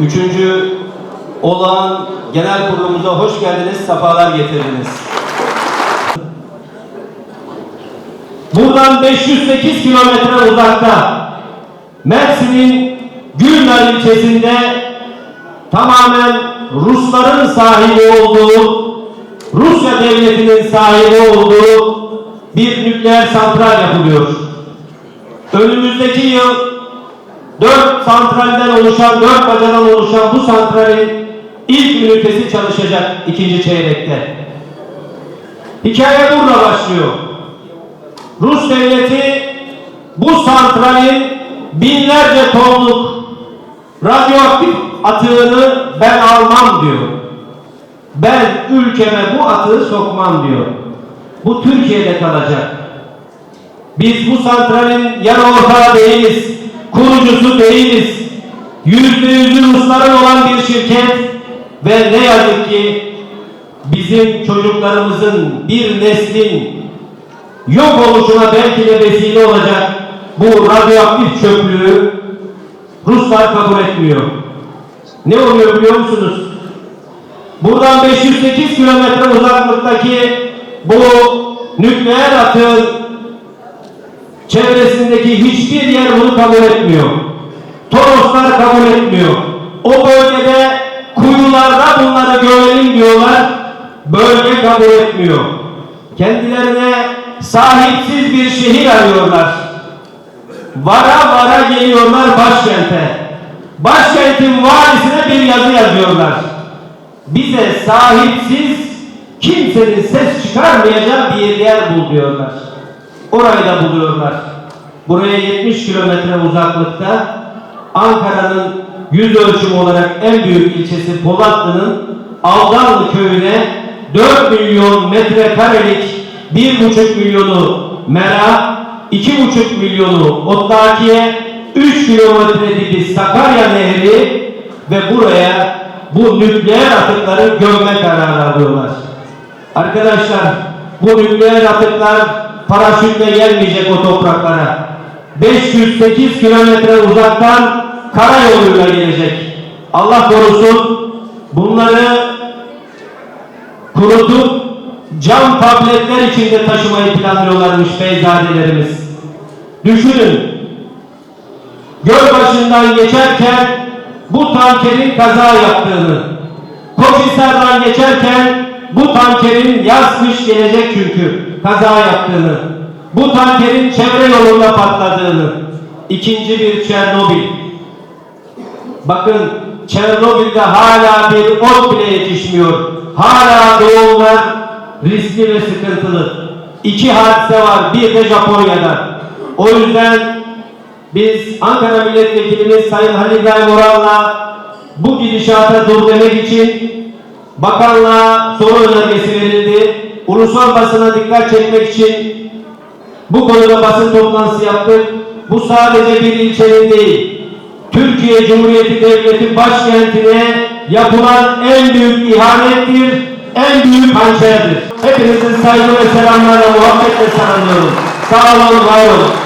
Üçüncü olağan genel kurulumuza hoş geldiniz, sefalar getirdiniz. Buradan 508 kilometre uzakta Mersin'in Gülnar ilçesinde tamamen Rusların sahibi olduğu, Rusya devletinin sahibi olduğu bir nükleer santral yapılıyor. Önümüzdeki yıl dört santralden oluşan, dört bacadan oluşan bu santralin ilk ünitesi çalışacak ikinci çeyrekte. Hikaye burada başlıyor. Rus devleti bu santralin binlerce tonluk radyoaktif atığını ben almam diyor. Ben ülkeme bu atığı sokmam diyor. Bu Türkiye'de kalacak. Biz bu santralin yan ortağı değiliz, kurucusu değiliz. Yüzde yüzü Rusların olan bir şirket ve ne yazık ki bizim çocuklarımızın bir neslin yok oluşuna belki de vesile olacak bu radyoaktif çöplüğü Ruslar kabul etmiyor. Ne oluyor biliyor musunuz? Buradan 508 kilometre uzaklıktaki bu nükleer atığın çevresindeki hiçbir yer bunu kabul etmiyor. Toroslar kabul etmiyor. O bölgede kuyularda bunları görelim diyorlar. Bölge kabul etmiyor. Kendilerine sahipsiz bir şehir arıyorlar. Vara vara geliyorlar başkente. Başkentin valisine bir yazı yazıyorlar. Bize sahipsiz kimsenin ses çıkarmayacağı bir yer bul diyorlar. Orayı da buluyorlar. Buraya 70 kilometre uzaklıkta Ankara'nın yüz ölçümü olarak en büyük ilçesi Polatlı'nın Aldanlı köyüne 4 milyon metrekarelik 1,5 milyonu mera, 2,5 milyonu Otlakiye, 3 kilometre dibi Sakarya Nehri ve buraya bu nükleer atıkları gömme kararı alıyorlar. Arkadaşlar bu nükleer atıklar paraşütle gelmeyecek o topraklara. 508 kilometre uzaktan karayoluyla gelecek. Allah korusun bunları kurutup cam tabletler içinde taşımayı planlıyorlarmış beyzadelerimiz. Düşünün Gölbaşı'ndan geçerken bu tankerin kaza yaptığını, Koçhisar'dan geçerken bu tankerin yaz kış gelecek çünkü kaza yaptığını, bu tankerin çevre yolunda patladığını, ikinci bir Çernobil. Bakın Çernobil'de hala bir ot bile yetişmiyor. Hala doğumlar riskli ve sıkıntılı. İki hadise var. Bir de Japonya'da. O yüzden biz Ankara Milletvekilimiz Sayın Halil İbrahim Oral'la bu gidişata dur demek için bakanlığa soru önergesi verildi. Ulusal basına dikkat çekmek için bu konuda basın toplantısı yaptık. Bu sadece bir ilçenin değil, Türkiye Cumhuriyeti Devleti başkentine yapılan en büyük ihanettir, en büyük hançerdir. Hepinizin saygı ve selamlarla muhabbetle selamlıyorum. Sağ olun, var olun.